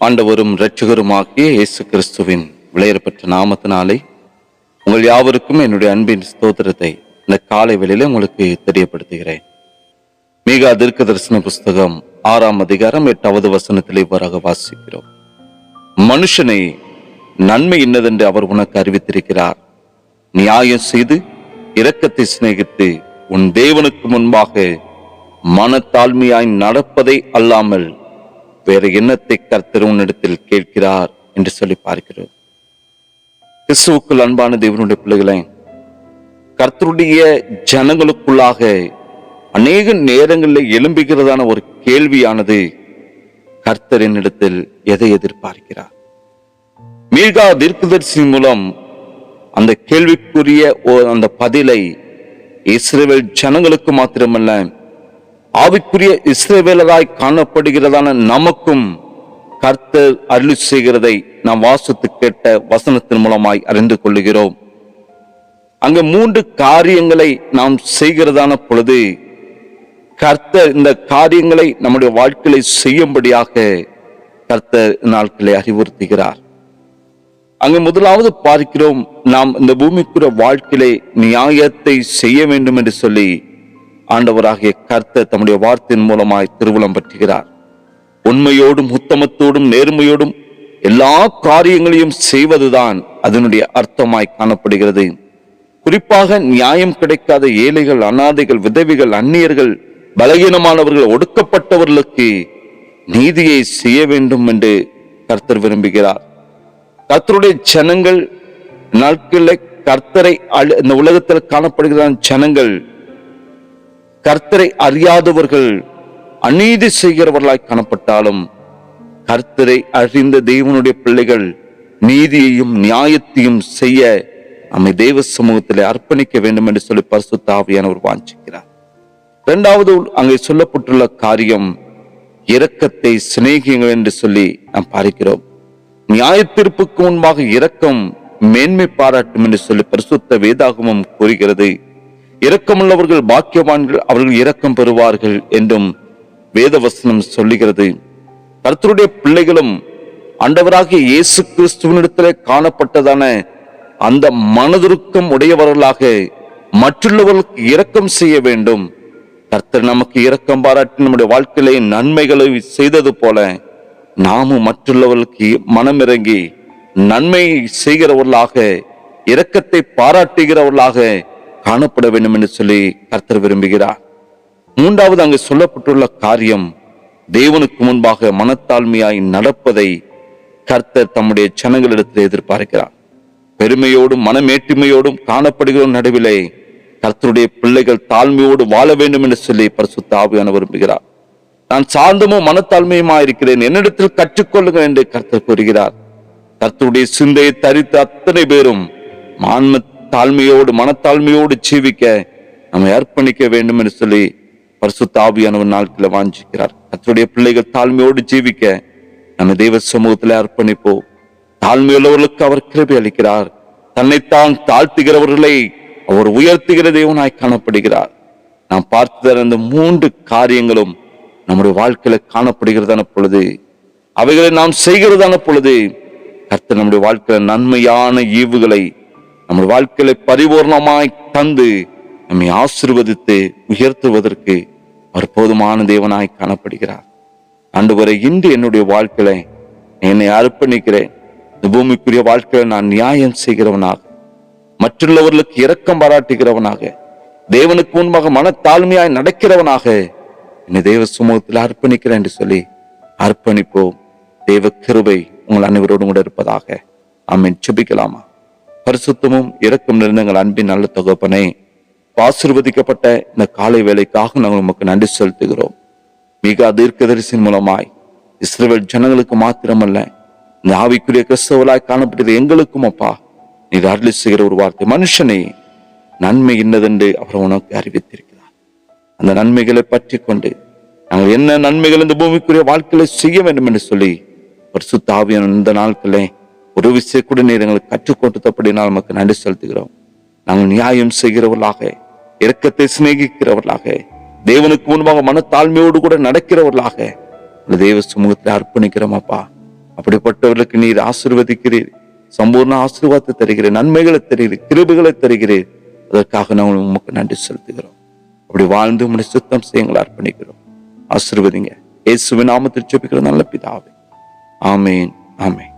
ஆண்டவரும் இரட்சகருமாகிய இயேசு கிறிஸ்துவின் விளையற்பட்ட நாமத்தினாலே உங்கள் யாவருக்கும் என்னுடைய அன்பின் ஸ்தோத்திரத்தை இந்த காலை வேளையில் உங்களுக்கு தெரியப்படுத்துகிறேன். மிக தீர்க்க தரிசன புஸ்தகம் ஆறாம் அதிகாரம் எட்டாவது வசனத்தில் இவ்வாறாக வாசிக்கிறோம். மனுஷனை நன்மை இன்னதென்று அவர் உனக்கு அறிவித்திருக்கிறார். நியாயம் செய்து இரக்கத்தை சிநேகித்து உன் தேவனுக்கு முன்பாக மனத்தாழ்மையாய் நடப்பதை அல்லாமல் வேற எண்ணத்தை கர்த்தர் உன்னிடத்தில் கேட்கிறார் என்று சொல்லி பார்க்கிறோம். கிறிஸ்துவுக்குள் அன்பான தேவனுடைய பிள்ளைகளை கர்த்தருடைய ஜனங்களுக்குள்ளாக அநேக நேரங்களில் எழும்புகிறதான ஒரு கேள்வியானது கர்த்தரின் இடத்தில் எதை எதிர்பார்க்கிறார்? மீகா தீர்க்கதரிசி மூலம் அந்த கேள்விக்குரிய ஓ- அந்த பதிலை இஸ்ரேல் ஜனங்களுக்கு மாத்திரமல்ல ஆவிக்குரிய இஸ்ரேவேலராய் காணப்படுகிறதான நமக்கும் கர்த்தர் அருளி செய்கிறதை நாம் வாசித்து கேட்ட வசனத்தின் மூலமாய் அறிந்து கொள்ளுகிறோம். அங்க மூன்று காரியங்களை நாம் செய்கிறதான பொழுது கர்த்தர் இந்த காரியங்களை நம்முடைய வாழ்க்கையை செய்யும்படியாக கர்த்தர் நாட்களை அறிவுறுத்துகிறார். அங்கு முதலாவது பார்க்கிறோம் நாம் இந்த பூமிக்குரிய வாழ்க்கையிலே நியாயத்தை செய்ய வேண்டும் என்று சொல்லி ஆண்டவராகிய கர்த்தர் தம்முடைய வார்த்தையின் மூலமாய் திருவுளம் பற்றுகிறார். உண்மையோடும் உத்தமத்தோடும் நேர்மையோடும் எல்லா காரியங்களையும் செய்வதுதான் அதனுடைய அர்த்தமாய் காணப்படுகிறது. குறிப்பாக நியாயம் கிடைக்காத ஏழைகள் அனாதைகள் விதவிகள் அந்நியர்கள் பலகீனமானவர்கள் ஒடுக்கப்பட்டவர்களுக்கு நீதியை செய்ய வேண்டும் என்று கர்த்தர் விரும்புகிறார். கர்த்தருடைய ஜனங்கள் நாட்களில் கர்த்தரை இந்த உலகத்தில் காணப்படுகிற ஜனங்கள் கர்த்தரை அறியாதவர்கள் அநீதி செய்கிறவர்களாய் காணப்பட்டாலும் கர்த்தரை அறிந்த தேவனுடைய பிள்ளைகள் நீதியையும் நியாயத்தையும் செய்ய நம்மை தெய்வ சமூகத்திலே அர்ப்பணிக்க வேண்டும் என்று சொல்லி பரிசு தாவியானவர் வாஞ்சிக்கிறார். இரண்டாவது அங்கே சொல்லப்பட்டுள்ள காரியம் இரக்கத்தை சிநேகியுங்கள் என்று சொல்லி நாம் பார்க்கிறோம். நியாயத்தீர்ப்புக்கு முன்பாக இரக்கம் மேன்மை பாராட்டும் என்று சொல்லி பரிசுத்த வேதாகமம் கூறுகிறது. இரக்கமுள்ளவர்கள் பாக்கியவான்கள் அவர்கள் இரக்கம் பெறுவார்கள் என்றும் வேதவசனம் சொல்லுகிறது. கர்த்தருடைய பிள்ளைகளும் ஆண்டவராகிய இயேசு கிறிஸ்துவனிடத்திலே காணப்பட்டதான அந்த மனதுருக்கம் உடையவர்களாக மற்றுள்ளவர்களுக்கு இரக்கம் செய்ய வேண்டும். கர்த்தர் நமக்கு இரக்கம் பாராட்டி நம்முடைய வாழ்க்கையிலே நன்மைகளை செய்தது போல நாமும் மற்றுள்ளவர்களுக்கு மனமிறங்கி நன்மை செய்கிறவர்களாக இரக்கத்தை பாராட்டுகிறவர்களாக காணப்பட வேண்டும் என்று சொல்லி கர்த்தர் விரும்புகிறார். மூன்றாவது அங்கு சொல்லப்பட்டுள்ள காரியம் தேவனுக்கு முன்பாக மனத்தாழ்மையாய் நடப்பதை கர்த்தர் தம்முடைய சனங்களிடத்தில் எதிர்பார்க்கிறார். பெருமையோடும் மனமேட்டுமையோடும் காணப்படுகிற நடுவிலே கர்த்தருடைய பிள்ளைகள் தாழ்மையோடு வாழ வேண்டும் என்று சொல்லி பரிசுத்த ஆவியான விரும்புகிறார். நான் சாந்தமும் மனத்தாழ்மையுமா இருக்கிறேன். என்னிடத்தில் கற்றுக்கொள்ளுங்கள் என்று கர்த்தர் கூறுகிறார். கர்த்தருடைய சிந்தையை தரித்த அத்தனை பேரும் மான்ம தாழ்மையோடு மனத்தாழ்மையோடு ஜீவிக்க நம்ம அர்ப்பணிக்க வேண்டும் என்று சொல்லி பரிசு தாவியானவர் நாட்களில் வாஞ்சிக்கிறார். அத்துடைய பிள்ளைகள் தாழ்மையோடு ஜீவிக்க நம்ம தெய்வ சமூகத்தில் அர்ப்பணிப்போம். தாழ்மையுள்ளவர்களுக்கு அவர் கிருபை அளிக்கிறார். தன்னைத்தான் தாழ்த்துகிறவர்களை அவர் உயர்த்துகிற தேவனாய் காணப்படுகிறார். நாம் பார்த்ததான அந்த மூன்று காரியங்களும் நம்முடைய வாழ்க்கையில காணப்படுகிறதான பொழுது அவைகளை நாம் செய்கிறதான பொழுது கர்த்தர் நம்முடைய வாழ்க்கையில நன்மையான ஈவுகளை நம்ம வாழ்க்கையில பரிபூர்ணமாய் தந்து நம்மை ஆசீர்வதித்து உயர்த்துவதற்கு அவர் போதுமான தேவனாய் காணப்படுகிறார். ஆண்டவரை இன்று என்னுடைய வாழ்க்கையில என்னை அர்ப்பணிக்கிறேன். இந்த பூமிக்குரிய வாழ்க்கையில நான் நியாயம் செய்கிறவனாக மற்றுள்ளவர்களுக்கு இரக்கம் பாராட்டுகிறவனாக தேவனுக்கு முன்பாக மனத்தாழ்மையாய் நடக்கிறவனாக என்னை தேவ சமூகத்தில் அர்ப்பணிக்கிறேன் என்று சொல்லி அர்ப்பணிப்போம். தேவ கிருபை உங்கள் அனைவரோடும் கூட இருப்பதாக. ஆமென். செபிக்கலாமா பரிசுத்தமும் இரக்கம் நிறைந்த எங்கள் அன்பின் நல்ல தகப்பனே ஆசிர்வதிக்கப்பட்ட இந்த காலை வேலைக்காக நாங்கள் உமக்கு நன்றி செலுத்துகிறோம். மிக தீர்க்கதரிசின் மூலமாய் இஸ்ரேல் ஜனங்களுக்கு மாத்திரமல்ல இந்த ஆவிக்குரிய கிறிஸ்தவர்களாய் காணப்பட்டது எங்களுக்கும் அப்பா. நீ அருளி செய்கிற ஒரு வார்த்தை மனுஷனை நன்மை இன்னதென்று அவர் உனக்கு அறிவித்திருக்கிறார். அந்த நன்மைகளை பற்றி கொண்டு நாங்கள் என்ன நன்மைகள் இந்த பூமிக்குரிய வாழ்க்கையில செய்ய வேண்டும் என்று சொல்லி ஒரு சுத்தாவியன் இந்த நாட்களே ஒரு விஷயம் கூட நீர் எங்களுக்கு கற்றுக் கொடுத்தபடினால் நமக்கு நன்றி செலுத்துகிறோம். நாங்கள் நியாயம் செய்கிறவர்களாக இரக்கத்தை சிநேகிக்கிறவர்களாக தேவனுக்கு முன்பாக மனத்தாழ்மையோடு கூட நடக்கிறவர்களாக தேவ சமூகத்தை அர்ப்பணிக்கிறோம் அப்பா. அப்படிப்பட்டவர்களுக்கு நீர் ஆசீர்வதிக்கிறீர். சம்பூர்ண ஆசீர்வாதத்தை தருகிறேன் நன்மைகளை தருகிறீர் கிருபுகளை தருகிறீர். அதற்காக நாங்கள் உமக்கு நன்றி செலுத்துகிறோம். அப்படி வாழ்ந்து உம்முடைய சுத்தம் செய்யுங்கள் அர்ப்பணிக்கிறோம். ஆசிர்வதிங்க. இயேசுவின் நாமத்தில் ஜெபிக்கிற நல்ல பிதாவே. ஆமேன் ஆமேன்.